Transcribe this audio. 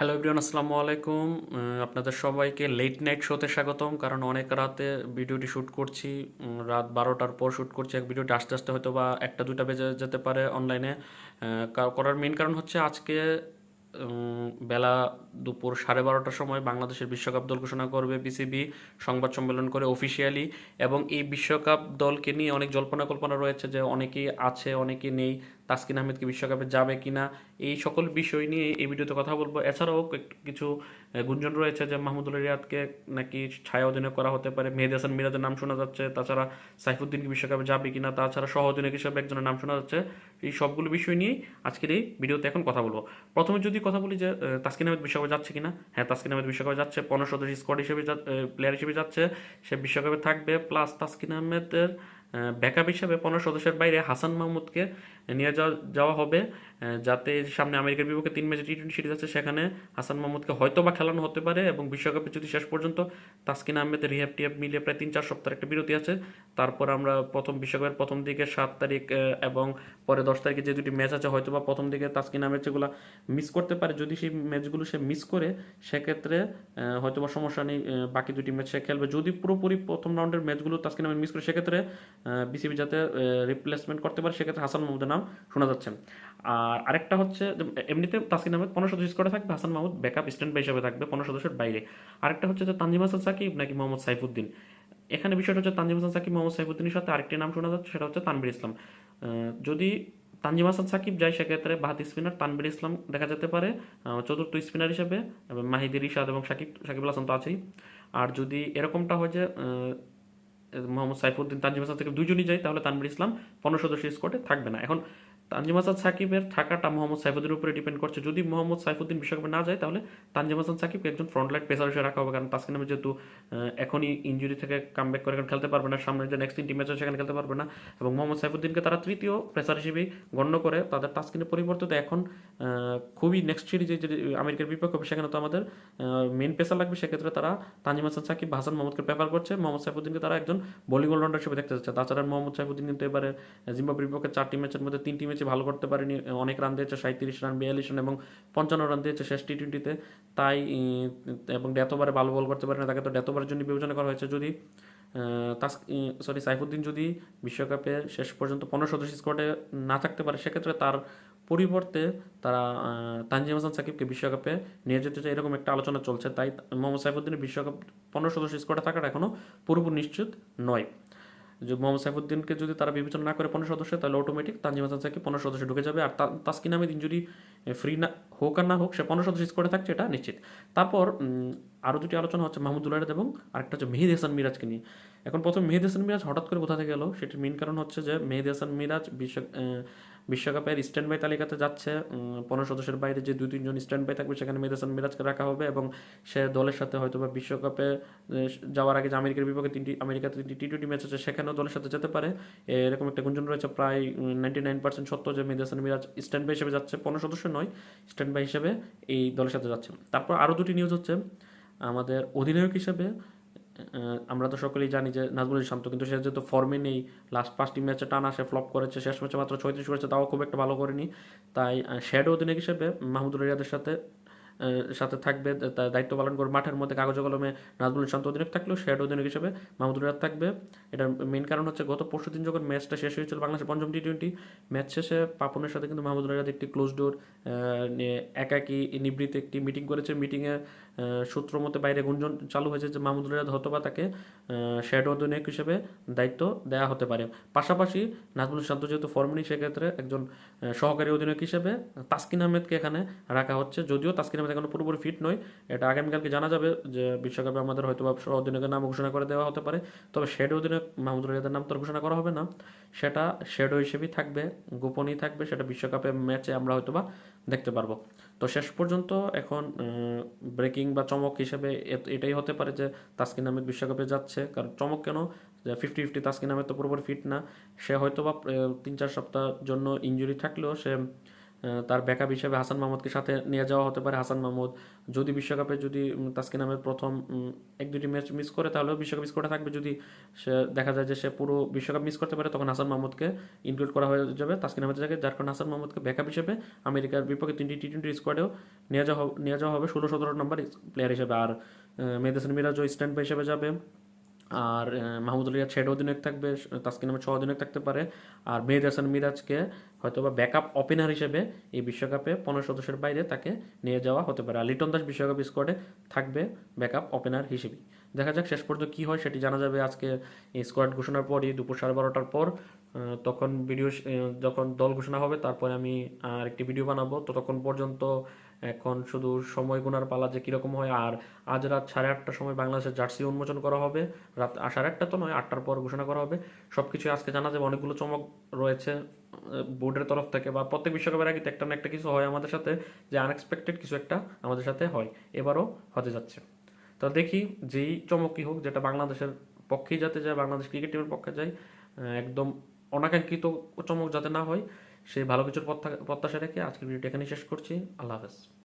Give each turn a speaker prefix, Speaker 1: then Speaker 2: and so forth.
Speaker 1: Hello everyone আসসালামু আলাইকুম। আপনাদের সবাইকে লেট নাইট শোতে স্বাগতম, কারণ অনেক রাতে ভিডিওটি শ্যুট করছি। রাত বারোটার পর শ্যুট করছি। এক ভিডিওটি আস্তে আস্তে হয়তো বা একটা দুটা বেজে যেতে পারে অনলাইনে করার মেন কারণ হচ্ছে আজকে বেলা দুপুর সাড়ে বারোটার সময় বাংলাদেশের বিশ্বকাপ দল ঘোষণা করবে বিসিবি সংবাদ সম্মেলন করে অফিসিয়ালি এবং এই বিশ্বকাপ দলকে নিয়ে অনেক জল্পনা কল্পনা রয়েছে যে অনেকেই আছে, অনেকেই নেই। তাসকিন আহমেদ কি বিশ্বকাপে যাবে কিনা, এই সকল বিষয় নিয়ে এই ভিডিওতে কথা বলব। এছাড়াও কিছু গুঞ্জন রয়েছে যে মাহমুদুল রিয়াদকে নাকি ছায়া অধিনায়ক করা হতে পারে। মেহেদি হাসান মিরাজের নাম শোনা যাচ্ছে, তাছাড়া সাইফুদ্দিন কি বিশ্বকাপে যাবে কিনা, তাছাড়া সহ অধিনায়ক হিসেবে একজনের নাম শোনা যাচ্ছে, এই সবগুলো বিষয় নিয়েই আজকের এই ভিডিওতে এখন কথা বলব। প্রথমে যদি কথা বলি যে তাসকিন আহমেদ বিশ্বকাপে যাচ্ছে কিনা হ্যাঁ তাসকিন আহমেদ বিশ্বকাপে যাচ্ছে, পনেরো সদস্য স্কোয়াড হিসেবে প্লেয়ার হিসেবে যাচ্ছে, সে বিশ্বকাপে থাকবে প্লাস তাসকিন আহমেদের ব্যাকআপ হিসেবে পনেরো সদস্যের বাইরে হাসান মাহমুদকে নিয়ে যাওয়া যাওয়া হবে যাতে সামনে আমেরিকার বিপক্ষে তিন ম্যাচে টি টোয়েন্টি সিরিজ আছে, সেখানে হাসান মাহমুদকে হয়তো বা খেলানো হতে পারে এবং বিশ্বকাপে যদি শেষ পর্যন্ত তাসকিন আহমেদের রিহ্যাব টিহ্যাব মিলিয়ে প্রায় তিন চার সপ্তাহের একটা বিরতি আছে। তারপর আমরা প্রথম বিশ্বকাপের প্রথম দিকে সাত তারিখ এবং পরে দশ তারিখে যে দুটি ম্যাচ আছে হয়তো বা প্রথম দিকে তাসকিন আহমেদ যেগুলো মিস করতে পারে। যদি সেই ম্যাচগুলো সে মিস করে, সেক্ষেত্রে হয়তো বা সমস্যা নেই বাকি দুটি ম্যাচ সে খেলবে। যদি পুরোপুরি প্রথম রাউন্ডের ম্যাচগুলো তাসকিন আহমেদ মিস করে, সেক্ষেত্রে বিসিবি যাতে রিপ্লেসমেন্ট করতে পারে, সেক্ষেত্রে হাসান মাহমুদের নাম শোনা যাচ্ছে। আর আরেকটা হচ্ছে এমনিতে তাসকিন আহমেদ পনেরো সদস্য স্কোয়াডে থাকবে, Hasan Mahmud backup stand by হিসেবে থাকবে পনেরো সদস্যের বাইরে। আরেকটা হচ্ছে যে, তানজিম হাসান সাকিব নাকি মোহাম্মদ সাইফুদ্দিন। এখানে বিষয়টা হচ্ছে তানজিম হাসান সাকিব, মোহাম্মদ সাইফুদ্দিনের সাথে আরেকটি নাম শোনা যাচ্ছে, সেটা হচ্ছে তানবির ইসলাম। যদি তানজিম হাসান সাকিব যায়, সেক্ষেত্রে বাহাতি স্পিনার তানবির ইসলাম দেখা যেতে পারে চতুর্থ স্পিনার হিসেবে, এবং মাহিদির ইশাদ এবং সাকিব, সাকিবুল হাসান তো আছেই। আর যদি এরকমটা হয় যে মোহাম্মদ সাইফুদ্দিন তানজিম হাসান থেকে দুজনই যায়, তাহলে তানবির ইসলাম পনেরো সদস্য স্কোয়াডে থাকবে না। এখন তানজিম হাসান সাকিবের থাকাটা মোহাম্মদ সাইফুদ্দিনের উপরে ডিপেন্ড করছে। যদি মোহাম্মদ সাইফুদ্দিন বিশ্বকাপে না যায়, তাহলে তানজিম হাসান সাকিবকে একজন ফ্রন্টলাইট পেসার হিসেবে রাখা হবে। কারণ তাসকিন আহমেদ যেহেতু এখনই ইঞ্জুরি থেকে কামব্যাক করে খেলতে পারবে না। সামনে যে নেক্সট তিনটি ম্যাচ সেখানে খেলতে পারবে না। এবং মোহাম্মদ সাইফুদ্দিনকে তারা তৃতীয় পেসার হিসেবেই গণ্য করে। তাদের তাসকিনের পরিবর্তে তো এখন খুবই নেক্সট সিরিজে যদি আমেরিকার বিপক্ষ হবে, সেখানে তো আমাদের মেন পেসার লাগবে। সেক্ষেত্রে তারা তানজিম হাসান সাকিব, হাসান মোহাম্মদকে প্রেফার করছে। মোহাম্মদ সাইফুদ্দিনকে তারা একজন বোলিং অলরাউন্ডার হিসেবে দেখতে চাচ্ছে। তাছাড়া মোহাম্মদ সাইফুদ্দিন কিন্তু এবারে জিম্বাবুর বিপক্ষে চারটি ম্যাচের মধ্যে তিনটি ম্যাচে ভালো করতে পারেনি, অনেক রান দিয়েছে সাঁত্রিশ রান বিয়াল্লিশ রান এবং পঞ্চান্ন রান দিয়েছে শেষ টি টোয়েন্টিতে তাই এবং ডেতোবারে ভালো বল করতে পারেনি, তাকে তো ডেতোবারের জন্য বিবেচনা করা হয়েছে। যদি তাস সরি সাইফুদ্দিন যদি বিশ্বকাপে শেষ পর্যন্ত পনেরো সদস্য স্কোয়াডে না থাকতে পারে, সেক্ষেত্রে তার পরিবর্তে তারা তানজিম হাসান সাকিবকে বিশ্বকাপে নিয়ে যেতে চায়, এরকম একটা আলোচনা চলছে। তাই মোহাম্মদ সাইফুদ্দিনের বিশ্বকাপ পনেরো সদস্য স্কোয়াডে থাকাটা এখনও পুরোপুরি নিশ্চিত নয়। যে মোহাম্মদ সাইফুদ্দিনকে যদি তারা বিবেচনা না করে পনেরো সদস্য, তাহলে অটোমেটিক তানজিম হাসান পনেরো সদস্য ঢুকে যাবে। আর তাসকিন আহমেদ ইঞ্জুরি ফ্রি না, হোক আর না হোক, সে পনেরো সদস্য স্কোয়াডে থাকছে, এটা নিশ্চিত। তারপর আরও দুটি আলোচনা হচ্ছে মাহমুদুল্লাহ এবং আরেকটা হচ্ছে মেহেদ হাসান মিরাজকে নিয়ে। এখন প্রথম মেহেদ হাসান মিরাজ হঠাৎ করে কোথা থেকে গেল সেটির মেন কারণ হচ্ছে যে মেহেদ হাসান মিরাজ বিশ্ব বিশ্বকাপের স্ট্যান্ড বাই তালিকাতে যাচ্ছে পনেরো সদস্যের বাইরে যে দুই তিনজন স্ট্যান্ড বাই থাকবে, সেখানে মেহেদি হাসান মিরাজকে রাখা হবে এবং সে দলের সাথে হয়তো বা বিশ্বকাপে যাওয়ার আগে যে আমেরিকার বিপক্ষে তিনটি, আমেরিকাতে তিনটি টি টোয়েন্টি ম্যাচ আছে, সেখানেও দলের সাথে যেতে পারে। এরকম একটা গুঞ্জন রয়েছে প্রায় নাইনটি নাইন পার্সেন্ট সত্য যে মেহেদি হাসান মিরাজ স্ট্যান্ড বাই হিসেবে যাচ্ছে, পনেরো সদস্য নয় স্ট্যান্ড বাই হিসেবে এই দলের সাথে যাচ্ছে। তারপর আরও দুটি নিউজ হচ্ছে, আমাদের অধিনায়ক হিসেবে আমরা তো সকলেই জানি যে নাজমুল শান্ত কিন্তু সে যেহেতু ফর্মে নেই লাস্ট পাঁচটি ম্যাচে টানা সে ফ্লপ করেছে, শেষ ম্যাচে মাত্র ছয়ত্রিশ করেছে, তাও খুব একটা ভালো করেনি। তাই শ্যাডো অধিনায়ক হিসেবে মাহমুদুল রিয়াদের সাথে সাথে থাকবে তার দায়িত্ব পালন করে মাঠের মধ্যে কাগজ কলমে নাজমুল শান্ত অধিনায়ক থাকলেও শ্যাডো অধিনায়ক হিসেবে মাহমুদুল রিয়াদ থাকবে। এটার মেন কারণ হচ্ছে গত পরশু দিন যখন ম্যাচটা শেষ হয়েছিল বাংলাদেশের পঞ্চম টি টোয়েন্টি ম্যাচ শেষে পাপনের সাথে কিন্তু মাহমুদুল রিয়াদ একটি ক্লোজ ডোর একাকি নিবৃত্তে একটি মিটিং করেছে। মিটিংয়ে সূত্র মতে বাইরে গুঞ্জন চালু হয়েছে যে মাহমুদুল রিয়াদ হয়তো বা তাকে শ্যাডো অধিনায়ক হিসেবে দায়িত্ব দেওয়া হতে পারে। পাশাপাশি নাজমুল শান্ত যেহেতু ফর্ম নেই, সেক্ষেত্রে একজন সহকারী অধিনায়ক হিসেবে তাসকিন আহমেদকে এখানে রাখা হচ্ছে। যদিও তাসকিন আহমেদ এখনও পুরোপুরি ফিট নয় এটা আগামীকালকে জানা যাবে যে বিশ্বকাপে আমাদের হয়তো বা অধিনায়কের নাম ঘোষণা করে দেওয়া হতে পারে। তবে শ্যাডো অধিনায়ক মাহমুদুল রিয়াদের নাম তো ঘোষণা করা হবে না। সেটা শ্যাডো হিসেবেই থাকবে, গোপনই থাকবে। সেটা বিশ্বকাপের ম্যাচে আমরা হয়তো বা দেখতে পারব। তো শেষ পর্যন্ত এখন ব্রেকিং বা চমক হিসেবে এটাই হতে পারে যে তাসকিন আহমেদ বিশ্বকাপে যাচ্ছে। কারণ চমক কেন? যে ফিফটি ফিফটি তাসকিন আহমেদ তো পুরোপুরি ফিট না। সে হয়তো বা তিন চার সপ্তাহের জন্য ইঞ্জুরি থাকলেও সে তার ব্যাকআপ হিসেবে হাসান মাহমুদকে সাথে নিয়ে যাওয়া হতে পারে। হাসান মাহমুদ যদি বিশ্বকাপে যদি তাসকিন আহমেদ প্রথম এক দুটি ম্যাচ মিস করে, তাহলেও বিশ্বকাপ মিস করে থাকবে। যদি সে, দেখা যায় যে সে পুরো বিশ্বকাপ মিস করতে পারে, তখন হাসান মাহমুদকে ইনক্লুড করা হয়ে যাবে তাসকিন আহমেদের জায়গায়। যার কারণে হাসান মাহমুদকে ব্যাকআপ হিসেবে আমেরিকার বিপক্ষে তিনটি টি টোয়েন্টি স্কোয়াডেও নিয়ে যাওয়া নিয়ে যাওয়া হবে। ষোলো সতেরো নম্বর প্লেয়ার হিসেবে। আর মেহেদ হাসান মিরাজও স্ট্যান্ড হিসেবে যাবে। আর মাহমুদুল রিয়াদ ছেড়ে অধিনায়ক থাকবে তাসকিন আহমেদ ছ অধিনায়ক থাকতে পারে। আর মেহেদ হাসান মিরাজকে হয়তো বা ব্যাকআপ ওপেনার হিসেবে এই বিশ্বকাপে পনেরো সদস্যের বাইরে তাকে নিয়ে যাওয়া হতে পারে। আর লিটন দাস বিশ্বকাপ স্কোয়াডে থাকবে ব্যাকআপ ওপেনার হিসেবে দেখা যাক শেষ পর্যন্ত কী হয়, সেটি জানা যাবে আজকে এই স্কোয়াড ঘোষণার পরই, দুপুর সাড়ে বারোটার পর। তখন ভিডিও যখন দল ঘোষণা হবে, তারপরে আমি আর একটি ভিডিও বানাবো। ততক্ষণ পর্যন্ত এখন শুধু সময় গুনার পালা যে কীরকম হয়, আর আজ রাত সাড়ে আটটার সময় বাংলাদেশের জার্সি উন্মোচন করা হবে। রাত সাড়ে আটটা তো নয়, আটটার পর ঘোষণা করা হবে। সব কিছু আজকে জানা যাবে, অনেকগুলো চমক রয়েছে বোর্ডের তরফ থেকে বা প্রত্যেক বিশ্বকাপের আগে একটা না একটা কিছু হয় আমাদের সাথে, যে আনএক্সপেক্টেড কিছু একটা আমাদের সাথে হয়। এবারও হতে যাচ্ছে। তো দেখি যেই চমকই হোক, যেটা বাংলাদেশের পক্ষেই যাতে যায়, বাংলাদেশ ক্রিকেট টিমের পক্ষে যায় একদম অনাকাঙ্ক্ষিত চমক যাতে না হয় সেই ভালো কিছুর প্রত্যা- প্রত্যাশা রেখে আজকের ভিডিওটি এখানেই শেষ করছি। আল্লাহ হাফেজ।